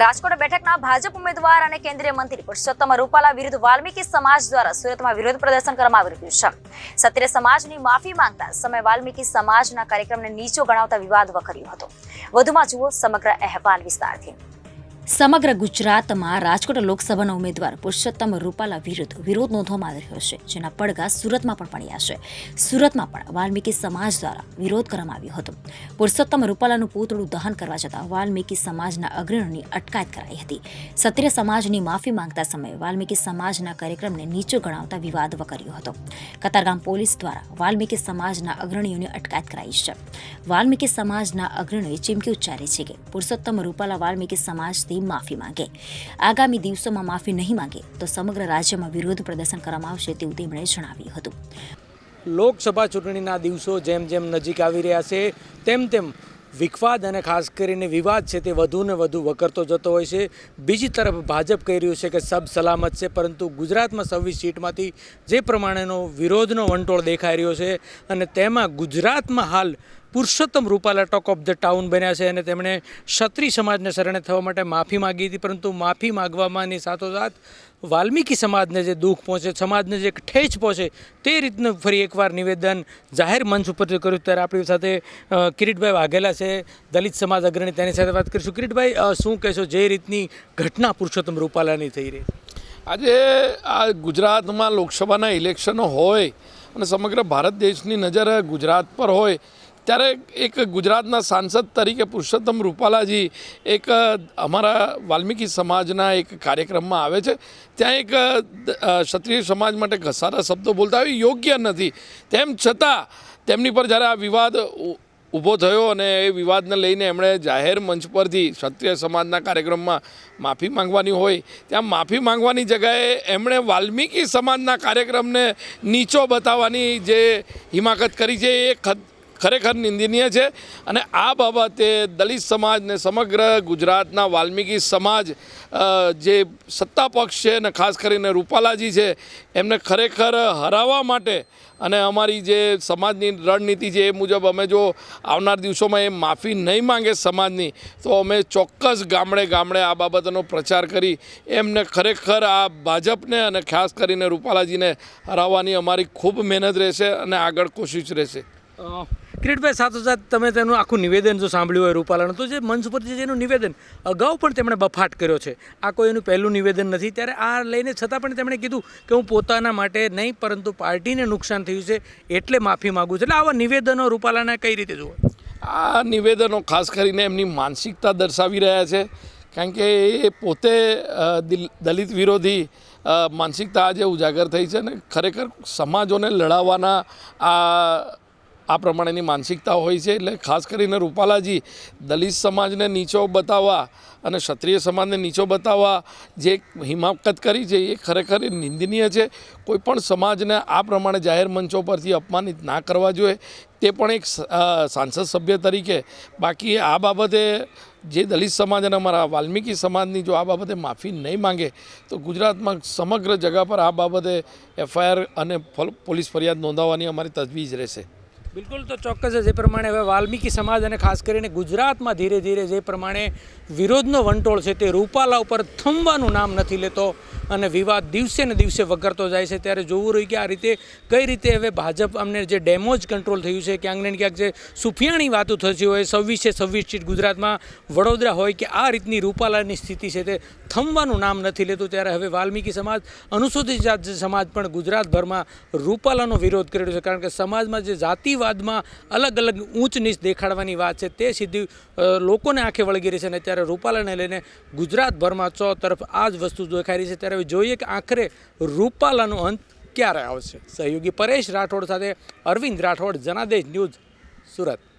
રાજકોટ બેઠકના ભાજપ ઉમેદવાર અને કેન્દ્રીય મંત્રી પુરુષોત્તમ રૂપાલા વિરુદ્ધ વાલ્મીકી સમાજ દ્વારા સુરતમાં વિરોધ પ્રદર્શન કરવામાં આવી રહ્યું છે. સત્ય સમાજની માફી માંગતા સમય વાલ્મીકી સમાજના કાર્યક્રમને નીચો ગણાવતા વિવાદ વકર્યો હતો. વધુમાં જુઓ સમગ્ર અહેવાલ વિસ્તારથી. સમગ્ર ગુજરાતમાં રાજકોટ લોકસભાના ઉમેદવાર પુરુષોત્તમ રૂપાલા વિરુદ્ધ વિરોધ નોંધવામાં રહ્યો છે, જેના પડઘા સુરતમાં પણ પડ્યા છે. સુરતમાં પણ વાલ્મીકી સમાજ દ્વારા વિરોધ કરવામાં આવ્યો હતો. પુરુષોત્તમ રૂપાલાનું પૂતળું દહન કરવા જતાં વાલ્મીકી સમાજના અગ્રણીઓની અટકાયત કરાઈ હતી. ક્ષત્રિય સમાજની માફી માંગતા સમયે વાલ્મીકી સમાજના કાર્યક્રમને નીચો ગણાવતા વિવાદ વકર્યો હતો. કતારગામ પોલીસ દ્વારા વાલ્મીકી સમાજના અગ્રણીઓની અટકાયત કરાઈ છે. વાલ્મીકી સમાજના અગ્રણીઓએ ચીમકી ઉચ્ચારી છે કે પુરુષોત્તમ રૂપાલા વાલ્મીકી સમાજથી માફી માંગે. આગામી દિવસોમાં માફી નહીં માંગે તો સમગ્ર રાજ્યમાં વિરોધ પ્રદર્શન કરવામાં આવશે તેવું તેમણે જણાવ્યું હતું. લોકસભા ચૂંટણીના દિવસો જેમ જેમ નજીક આવી રહ્યા છે, તેમ તેમ વિખવાદ અને ખાસ કરીને વિવાદ છે તે વધુ ને વધુ વકરતો જતો હોય છે. બીજી તરફ ભાજપ કહી રહ્યું છે કે સબ સલામત છે, પરંતુ ગુજરાતમાં છવ્વીસ સીટમાંથી જે પ્રમાણેનો વિરોધનો વંટોળ દેખાઈ રહ્યો છે અને તેમાં ગુજરાતમાં હાલ Purushottam Rupala talk of the town બન્યા છે અને તેમણે ક્ષત્રિય સમાજને શરણે થવા માટે માફી માગી હતી, પરંતુ માફી માગવામાંની સાથોસાથ વાલ્મીકી સમાજને જે દુઃખ પહોંચે, સમાજને જે ઠેચ પહોંચે, તે રીતનું ફરી એકવાર નિવેદન જાહેર મંચ ઉપર કર્યું ત્યારે આપણી સાથે કિરીટભાઈ વાઘેલા છે, દલિત સમાજ અગ્રણી, તેની સાથે વાત કરીશું. કિરીટભાઈ શું કહેશો, જે રીતની ઘટના પુરુષોત્તમ રૂપાલાની થઈ રહી આજે આ ગુજરાતમાં લોકસભાના ઇલેક્શનો હોય અને સમગ્ર ભારત દેશની નજર ગુજરાત પર હોય ત્યારે એક ગુજરાતના સાંસદ તરીકે પુરુષોત્તમ રૂપાલાજી એક અમારા વાલ્મીકી સમાજના એક કાર્યક્રમમાં આવે છે. ત્યાં એક ક્ષત્રિય સમાજ માટે ઘસારા શબ્દો બોલતા હોય, યોગ્ય નથી. તેમ છતાં, તેમની પર જ્યારે આ વિવાદ ઊભો થયો અને એ વિવાદને લઈને એમણે જાહેર મંચ પરથી ક્ષત્રિય સમાજના કાર્યક્રમમાં માફી માંગવાની હોય, ત્યાં માફી માંગવાની જગાએ એમણે વાલ્મીકી સમાજના કાર્યક્રમને નીચો બતાવવાની જે હિમાકત કરી છે, એ ખરેખર નિંદનીય છે. અને આ બાબતે દલિત સમાજને સમગ્ર ગુજરાતના વાલ્મીકી સમાજ જે સત્તા પક્ષ છે અને ખાસ કરીને રૂપાલાજી છે, એમને ખરેખર હરાવવા માટે અને અમારી જે સમાજની રણનીતિ છે એ મુજબ અમે જો આવનાર દિવસોમાં એ માફી નહીં માંગે સમાજની, તો અમે ચોક્કસ ગામડે ગામડે આ બાબતનો પ્રચાર કરી એમને ખરેખર આ ભાજપને અને ખાસ કરીને રૂપાલાજીને હરાવવાની અમારી ખૂબ મહેનત રહેશે અને આગળ કોશિશ રહેશે. કિરીટભાઈ સાથોસાથ તમે તેનું આખું નિવેદન જો સાંભળ્યું હોય, રૂપાલાનું, તો જે મંચ ઉપર જે એનું નિવેદન, અગાઉ પણ તેમણે બફાટ કર્યો છે. આ કોઈ એનું પહેલું નિવેદન નથી. ત્યારે આ લઈને છતાં પણ તેમણે કીધું કે હું પોતાના માટે નહીં, પરંતુ પાર્ટીને નુકસાન થયું છે એટલે માફી માગું છું. એટલે આવા નિવેદનો રૂપાલાના કઈ રીતે જુઓ? આ નિવેદનો ખાસ કરીને એમની માનસિકતા દર્શાવી રહ્યા છે. કારણ કે એ પોતે દિલ- દલિત વિરોધી માનસિકતા આજે ઉજાગર થઈ છે ને ખરેખર સમાજોને લડાવવાના આ આ પ્રમાણેની માનસિકતા હોય છે એટલે ખાસ કરીને રૂપાલાજી દલિત સમાજને નીચો બતાવવા અને ક્ષત્રિય સમાજને નીચો બતાવવા જે હિમાકત કરી છે એ ખરેખર નિંદનીય છે. કોઈપણ સમાજને આ પ્રમાણે જાહેર મંચો પરથી અપમાનિત ના કરવા જોઈએ. તે પણ એક સાંસદ સભ્ય તરીકે. બાકી આ બાબતે જે દલિત સમાજ અને અમારા વાલ્મીકી સમાજની જો આ બાબતે માફી નહીં માંગે, તો ગુજરાતમાં સમગ્ર જગા પર આ બાબતે એફઆઈઆર અને પોલીસ ફરિયાદ નોંધાવવાની અમારી તજવીજ રહેશે. બિલકુલ તો ચોક્કસ જે. પ્રમાણે હવે વાલ્મીકી સમાજ અને ખાસ કરીને ગુજરાતમાં ધીરે ધીરે જે પ્રમાણે વિરોધનો વંટોળ છે તે રૂપાલા ઉપર થંભવાનું નામ નથી લેતો. અને વિવાદ દિવસે ને દિવસે વગરતો જાય છે. ત્યારે જોવું રહ્યું કે આ રીતે કઈ રીતે હવે ભાજપ અમને જે ડેમોજ કંટ્રોલ થયું છે, ક્યાંક ને ક્યાંક જે સુફિયાણી વાતો થતી હોય, છવ્વીસે છવ્વીસ સીટ ગુજરાતમાં વડોદરા હોય કે આ રીતની રૂપાલાની સ્થિતિ છે તે થંભવાનું નામ નથી લેતું. ત્યારે હવે વાલ્મીકી સમાજ, અનુસૂચિત જાત સમાજ પણ ગુજરાતભરમાં રૂપાલાનો વિરોધ કરી રહ્યો છે. કારણ કે સમાજમાં જે જાતિવાદમાં અલગ અલગ ઊંચ નીચ દેખાડવાની વાત છે તે સીધી લોકોને આંખે વળગી રહી છે અને ત્યારે રૂપાલાને લઈને ગુજરાતભરમાં ચો તરફ આ જ વસ્તુ દેખાઈ રહી છે. ત્યારે હવે જોઈએ કે આખરે રૂપાલાનો અંત ક્યારે આવશે? સહયોગી પરેશ રાઠોડ સાથે અરવિંદ રાઠોડ, જનાદેશ ન્યૂઝ સુરત.